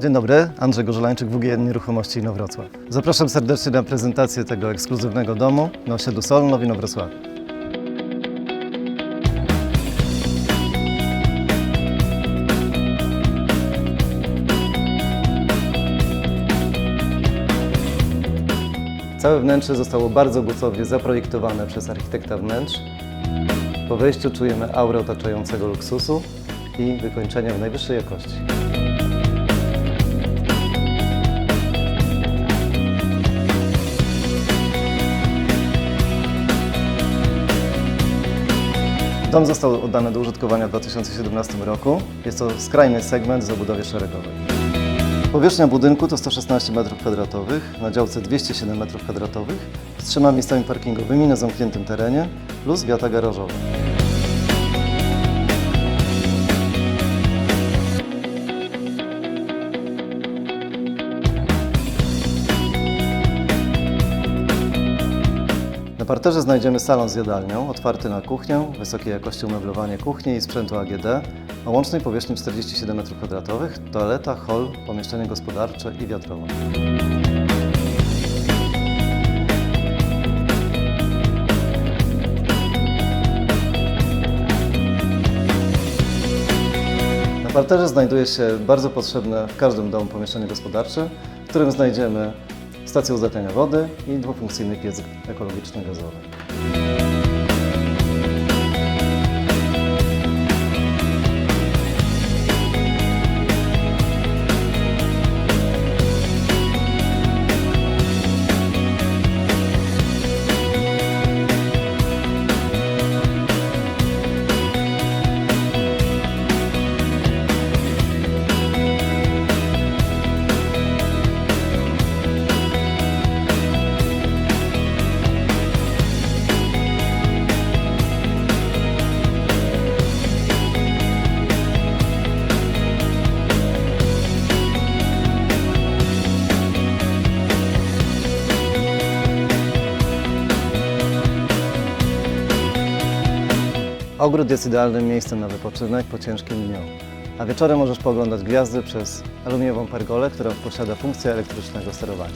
Dzień dobry, Andrzej Gorzelańczyk, WGN Nieruchomości Inowrocław. Zapraszam serdecznie na prezentację tego ekskluzywnego domu na osiedlu Solno w Inowrocławiu. Całe wnętrze zostało bardzo gustownie zaprojektowane przez architekta wnętrz. Po wejściu czujemy aurę otaczającego luksusu i wykończenia w najwyższej jakości. Dom został oddany do użytkowania w 2017 roku. Jest to skrajny segment w zabudowie szeregowej. Powierzchnia budynku to 116 m2, na działce 207 m2, z trzema miejscami parkingowymi na zamkniętym terenie plus wiata garażowa. Parterze znajdziemy salon z jadalnią, otwarty na kuchnię, wysokiej jakości umeblowanie kuchni i sprzętu AGD, o łącznej powierzchni 47 m2, toaleta, hol, pomieszczenie gospodarcze i wiatrowa. Na parterze znajduje się bardzo potrzebne w każdym domu pomieszczenie gospodarcze, w którym znajdziemy stację uzdatniania wody i dwufunkcyjny piec ekologiczny gazowy. Ogród jest idealnym miejscem na wypoczynek po ciężkim dniu. A wieczorem możesz pooglądać gwiazdy przez aluminiową pergolę, która posiada funkcję elektrycznego sterowania.